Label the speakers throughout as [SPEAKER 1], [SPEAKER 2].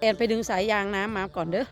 [SPEAKER 1] แอนไปดึงสายยางน้ำมาก่อนเด้อ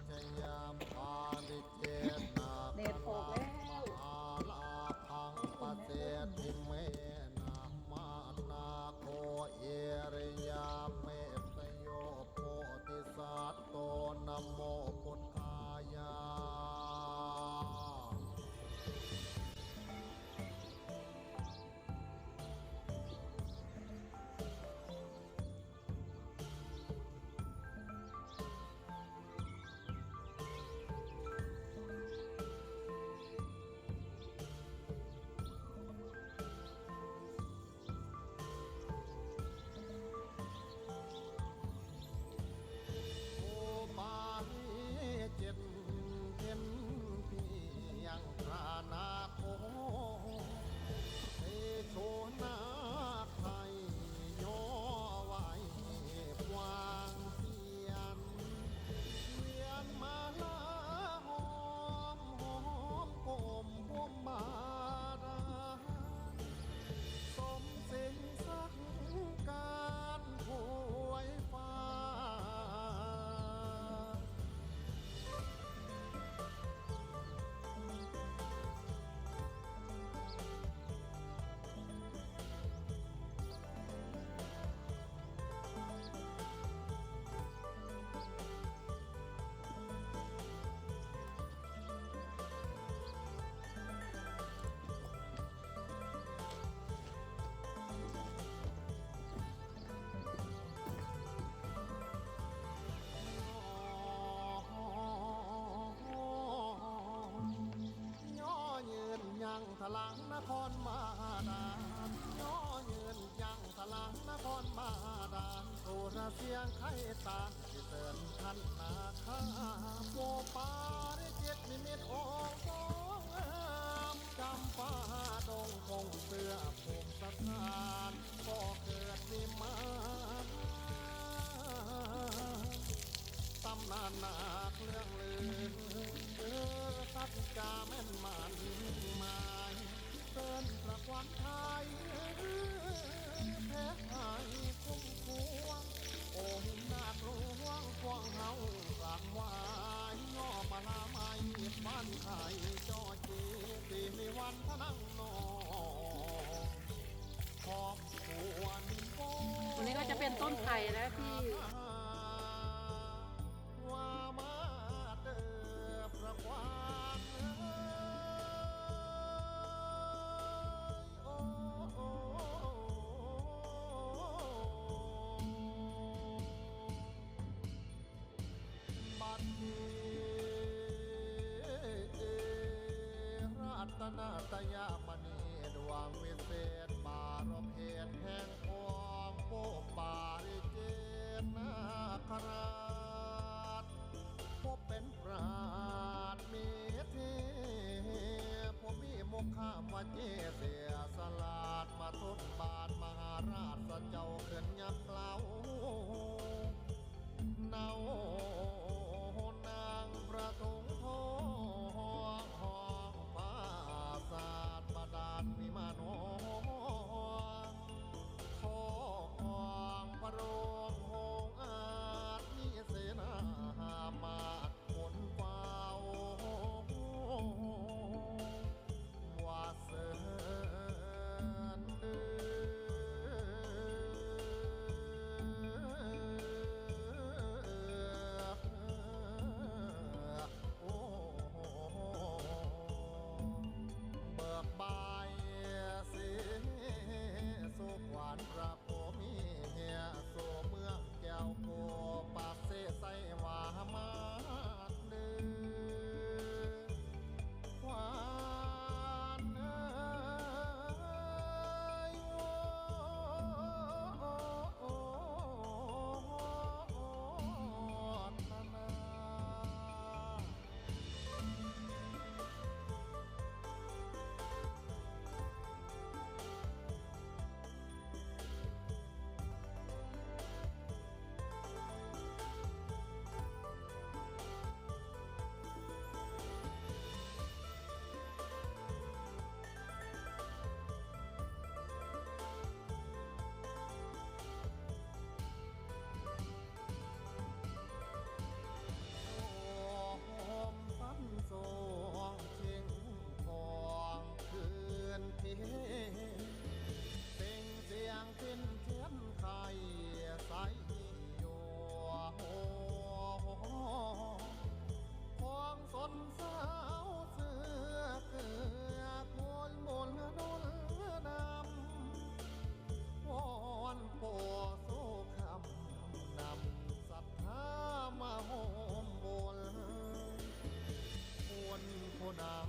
[SPEAKER 2] ยังทลังนครมาดานย่อยืนยังทลังนครมาดานโทรเสียงไข่ตาที่เตือนท่านนาคาโบปาได้เจ็ดนิมิตองค์ทรงงามจำฟ้าดงคงเสื้อภูมิสถานก็เกิดนิมานตำนานนาเครื่องลือเออสัจจาแม่นมัน นพระควันไทยแพ้ไทยคุ้มควงโองค์นนาคหลวงควงเฮากราบไหวายย่อมาลาไม้บ้านไข่จอจีปีมีวันพนังนอขอบควรโบ
[SPEAKER 1] วันนี้ก็จะเป็นต้นไผ่นะที่
[SPEAKER 2] ตนาตยามณีดวงวิเศษบารมเหตุแห่งพองโปกบาริเจนนาคราชพบเป็นปราดมีเทผมมีมุขขามวเจเสียสลาดมาทดบาทมหาราชเจ้าเกินยับเล่าเนา นาง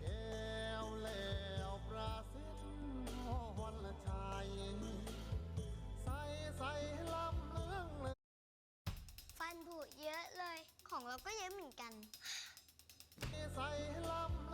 [SPEAKER 3] แก้
[SPEAKER 2] วแล้วปราสิทธิ์วันละชายใสใสลำเรื่องฟันผุเยอะเลย ของเราก็เยอะเหมือนกัน ใสลำ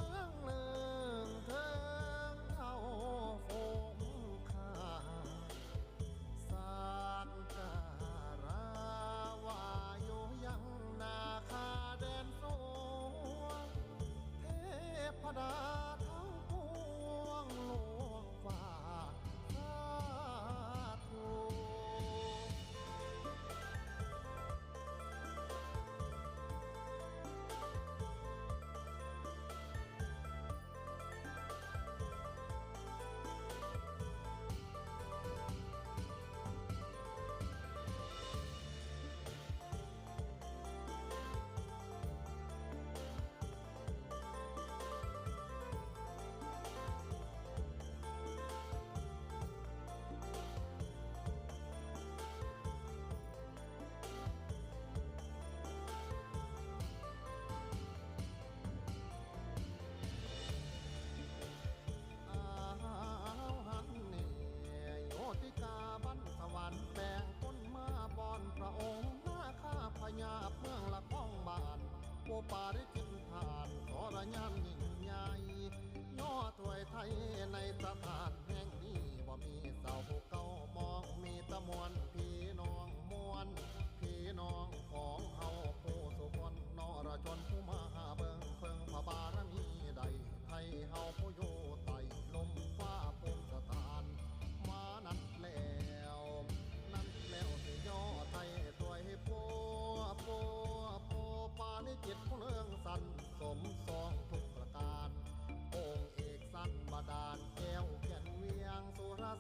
[SPEAKER 2] පාරෙ කෙල්හාත් ඕරඥන්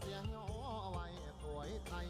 [SPEAKER 2] เสียงโอไว้สวยไทย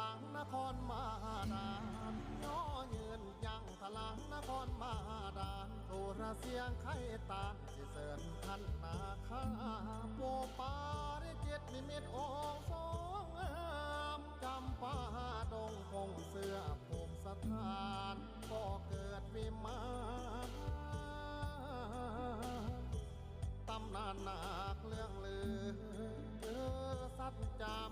[SPEAKER 2] ลังนครมาดานย่อเยินยังทลังนครมาดานโทรเสียงไข่ตานสิเสริญทันนาคาโปปาริจิตนิมิตองสองงามจำปาดงคงเสื้อผมสถานก็เกิดวิมานตำนานนาคเรื่องลือเออสัจจาม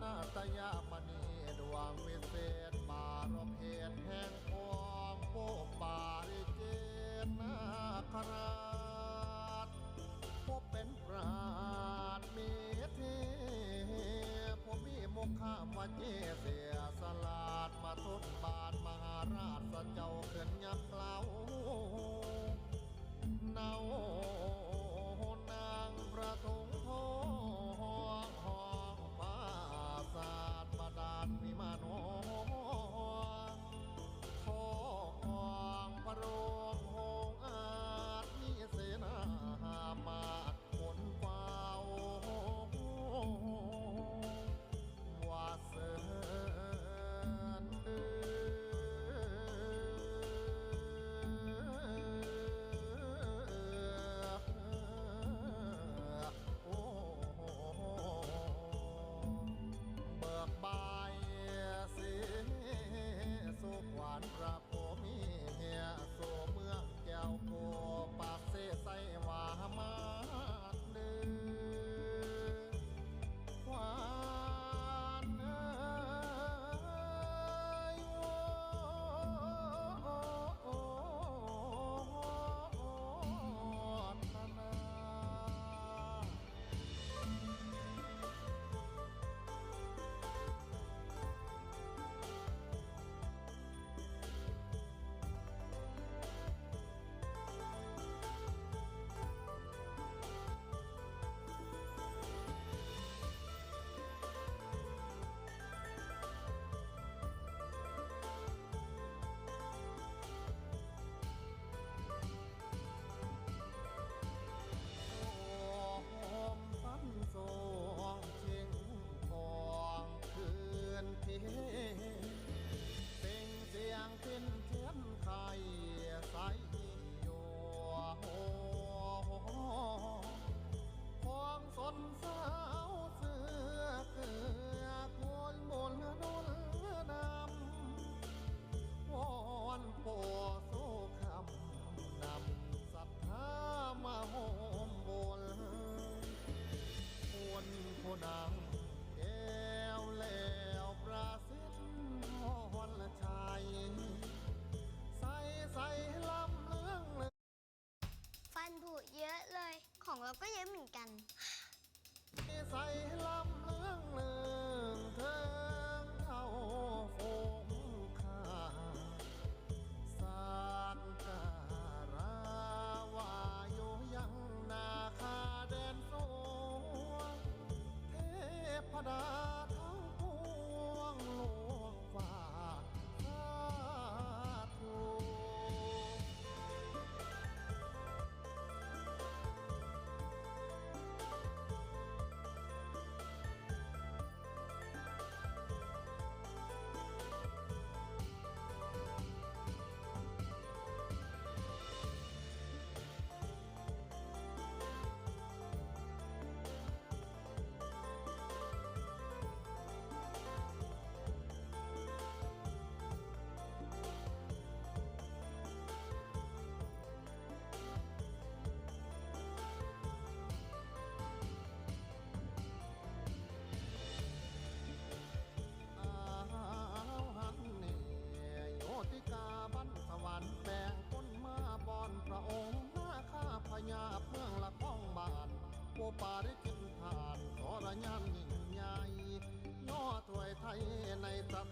[SPEAKER 2] นาตยามณีดวงวิเศษมารมเหตุแห่งความโปปาริเจนนาคราชพบเป็นปราดมีเทผมมีมุขข้ามวันเยเสียสลาดมาทุนบาทมหาราชสเจ้าเขิน ติกาบันสวรรค์แบ่งต้นมาบอนพระองค์หน้าข้าพญาเมืองละข้องบานโปปาริกินผ่านสรยันยิ่งใหญ่ย่อถวยไทยในตัส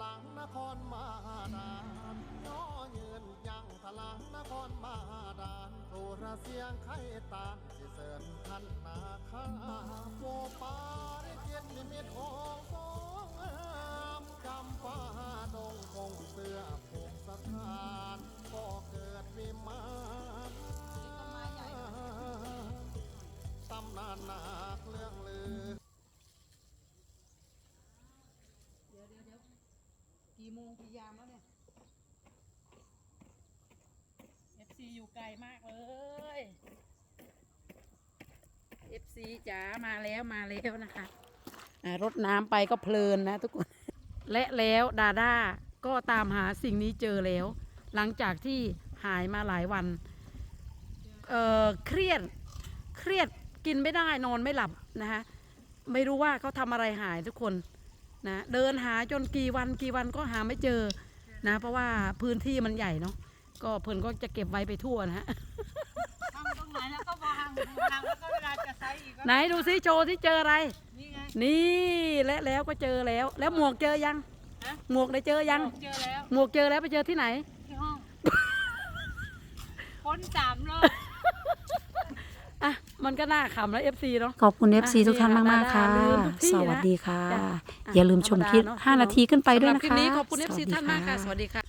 [SPEAKER 2] ลังนครมาดานย่อเยืนยังทลังนครมาดานโทรเสียงไข่ตานสิเสริญท่านนาคาโปปาได้เจ็ดนิมิตองสองามจำฟ้าดงคงเสื้อผูกสถานก็เกิดวิมานตำนานนาคเรื่องลือ
[SPEAKER 1] เดี๋ยวเดี๋ยวเดี๋ยวกี่โมงกี่ยามแล้วเนี่ย FC อยู่ ไกลมากเลย FC จ๋ามาแล้วมาแล้วนะคะอ่ารดน้ำไปก็เพลินนะทุกคน และแล้วดาด้าก็ตามหาสิ่งนี้เจอแล้ว หลังจากที่หายมาหลายวัน เอ่อเครียดเครียดกินไม่ได้นอนไม่หลับนะคะไม่รู้ว่าเขาทำอะไรหายทุกคนนะเดินหาจนกี่วันกี่วันก็หาไม่เจอนะเพราะว่าพื้นที่มันใหญ่เนาะ ก็เพิ่นก็จะเก็บไว้ไปทั่วนะฮะ
[SPEAKER 4] ทำตรงไหนแล้วก็วางวางแล้วก็เวลาจะใช้อีกก็
[SPEAKER 1] ไหนดูซิโชว์ที่เจออะไร
[SPEAKER 4] นี่ไง
[SPEAKER 1] นี่และแล้วก็เจอแล้ว แล้วหมวกเจอยัง
[SPEAKER 4] ฮะ
[SPEAKER 1] หมวกได้เจอยัง
[SPEAKER 4] เจอแล้ว
[SPEAKER 1] หมวกเจอแล้วไปเจอที่ไหน
[SPEAKER 4] ที่ห้อง ค้นสามรอบ
[SPEAKER 1] อะ มันก็น่าขำแล้ว FC เนาะ
[SPEAKER 5] ขอบคุณ FC
[SPEAKER 1] อะ
[SPEAKER 5] ทุกท่าน
[SPEAKER 1] นี่
[SPEAKER 5] มาก
[SPEAKER 1] ค่ะ
[SPEAKER 5] ๆค่ะ
[SPEAKER 1] ลืมทุกที่
[SPEAKER 5] ส
[SPEAKER 1] นะ
[SPEAKER 5] วัสดีค่ะ
[SPEAKER 1] จ้ะ
[SPEAKER 5] อย่าลืมชมคลิป
[SPEAKER 1] ธรรมดาเนอะ
[SPEAKER 5] 5 นาทีขึ้นไปด้วย
[SPEAKER 1] สำหรับ
[SPEAKER 5] นะ
[SPEAKER 1] คลิป
[SPEAKER 5] คะ
[SPEAKER 1] นี้ขอบคุณ
[SPEAKER 5] สวัส
[SPEAKER 1] FC
[SPEAKER 5] ดี
[SPEAKER 1] ท่านมากค่ะ
[SPEAKER 5] ค่ะ
[SPEAKER 1] สวัสดีค่ะ